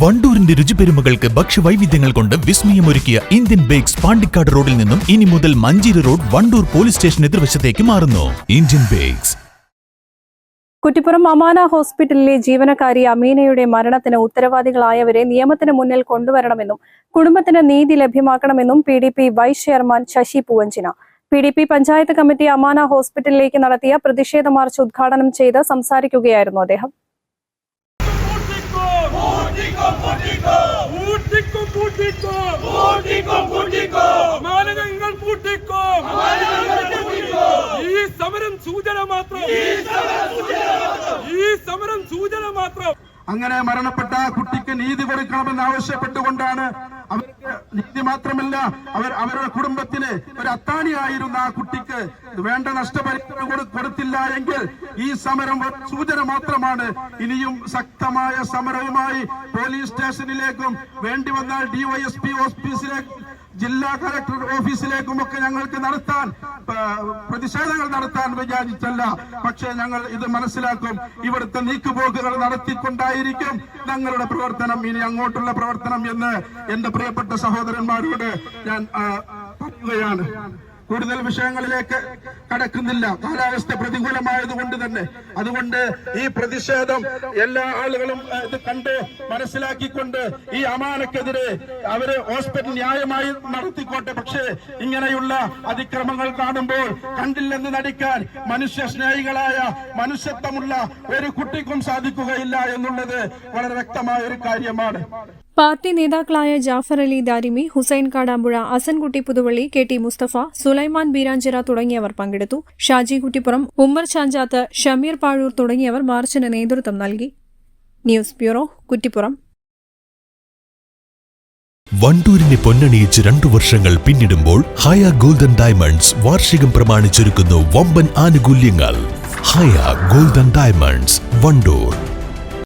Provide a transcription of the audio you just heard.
വണ്ടൂരിന്റെ രുചിപെരുമകൾക്ക് ഭക്ഷ്യവൈവിധ്യങ്ങൾ കൊണ്ട് വിസ്മയമൊരുക്കിയ Indian bakes Pandikkad റോഡിൽ നിന്നും ഇനി മുതൽ Manjeri road Wandoor police station എതിർവശത്തേക്ക് മാറുന്നു. Indian bakes. കുറ്റിപ്പുറം അമാന ഹോസ്പിറ്റലിലെ ജീവനക്കാരി അമീനയുടെ മരണത്തിന് ഉത്തരവാദികളായവരെ നിയമത്തിന് മുന്നിൽ കൊണ്ടുവരണമെന്നും കുടുംബത്തിന് നീതി ലഭ്യമാക്കണമെന്നും P D P vice chairman Sasi Poovanchina. P D P panchayat committee Amana ഹോസ്പിറ്റലിലേക്ക് നടത്തിയ പ്രതിഷേധ മാർച്ച് ഉദ്ഘാടനം ചെയ്ത് സംസാരിക്കുകയായിരുന്നു അദ്ദേഹം. പൂട്ടിക്കോ പൂട്ടിക്കും. പൂട്ടിക്കും പൂട്ടിക്കും. മാനകങ്ങൾ പൂട്ടിക്കും. ഈ സമരം സൂചന മാത്രം. ഈ സമരം സൂചന മാത്രം. അങ്ങനെ മരണപ്പെട്ട കുട്ടിക്ക് നീതി കൊടുക്കണമെന്ന് ആവശ്യപ്പെട്ടുകൊണ്ടാണ് അവർക്ക് നീതി മാത്രമല്ല അവർ അവരുടെ കുടുംബത്തിന് ഒരു അത്താണിയായിരുന്ന ആ കുട്ടിക്ക് വേണ്ട നഷ്ടപരിഹാരം കൊടു- കൊടുത്തില്ല എങ്കിൽ ഈ സമരം സൂചന മാത്രമാണ്. ഇനിയും ശക്തമായ സമരവുമായി പോലീസ് സ്റ്റേഷനിലേക്കും വേണ്ടി വന്നാൽ ഡിവൈഎസ്പി ഓഫീസിലേക്കും ജില്ലാ കളക്ടർ ഓഫീസിലേക്കും ഒക്കെ ഞങ്ങൾക്ക് നടത്താൻ പ്രതിഷേധങ്ങൾ നടത്താൻ വിചാരിച്ചല്ല. പക്ഷേ ഞങ്ങൾ ഇത് മനസ്സിലാക്കും. ഇവിടുത്തെ നീക്കുപോക്കുകൾ നടത്തിക്കൊണ്ടായിരിക്കും ഞങ്ങളുടെ പ്രവർത്തനം. ഇനി അങ്ങോട്ടുള്ള പ്രവർത്തനം എന്ന് എന്റെ പ്രിയപ്പെട്ട സഹോദരന്മാരോട് ഞാൻ പറയുകയാണ്. കൂടുതൽ വിഷയങ്ങളിലേക്ക് കടക്കുന്നില്ല. കാലാവസ്ഥ പ്രതികൂലമായതുകൊണ്ട് തന്നെ. അതുകൊണ്ട് ഈ പ്രതിഷേധം എല്ലാ ആളുകളും ഇത് കണ്ട് മനസ്സിലാക്കിക്കൊണ്ട് ഈ അമാനക്കെതിരെ അവർ ഹോസ്പിറ്റൽ ന്യായമായി നടത്തിക്കോട്ടെ. പക്ഷേ ഇങ്ങനെയുള്ള അതിക്രമങ്ങൾ കാണുമ്പോൾ കണ്ടില്ലെന്ന് നടിക്കാൻ മനുഷ്യ സ്നേഹികളായ മനുഷ്യത്വമുള്ള ഒരു കുട്ടിക്കും സാധിക്കുകയില്ല എന്നുള്ളത് വളരെ വ്യക്തമായ ഒരു കാര്യമാണ്. പാർട്ടി നേതാക്കളായ ജാഫർ അലി ദാരിമി ഹുസൈൻ കാടാമ്പുഴ അസൻകുട്ടി പുതുവള്ളി കെ ടി മുസ്തഫ സുലൈമാൻ ബീരാഞ്ചിറ തുടങ്ങിയവർ പങ്കെടുത്തു. ഷാജി കുട്ടിപ്പുറം ഉമ്മർ ചാഞ്ചാത്ത് ഷമീർ പാഴൂർ തുടങ്ങിയവർ മാർച്ചിന് നേതൃത്വം നൽകി. News bureau Kuttippuram. വണ്ടൂരിനെ പൊന്നണിയിച്ച് രണ്ടു വർഷങ്ങൾ പിന്നിടുമ്പോൾ ഹയ ഗോൾഡൻ ഡയമണ്ട്സ് വാർഷികം പ്രമാണിച്ചൊരുക്കുന്നു വമ്പൻ ആനുകൂല്യങ്ങൾ. Haya golden diamonds Wandoor.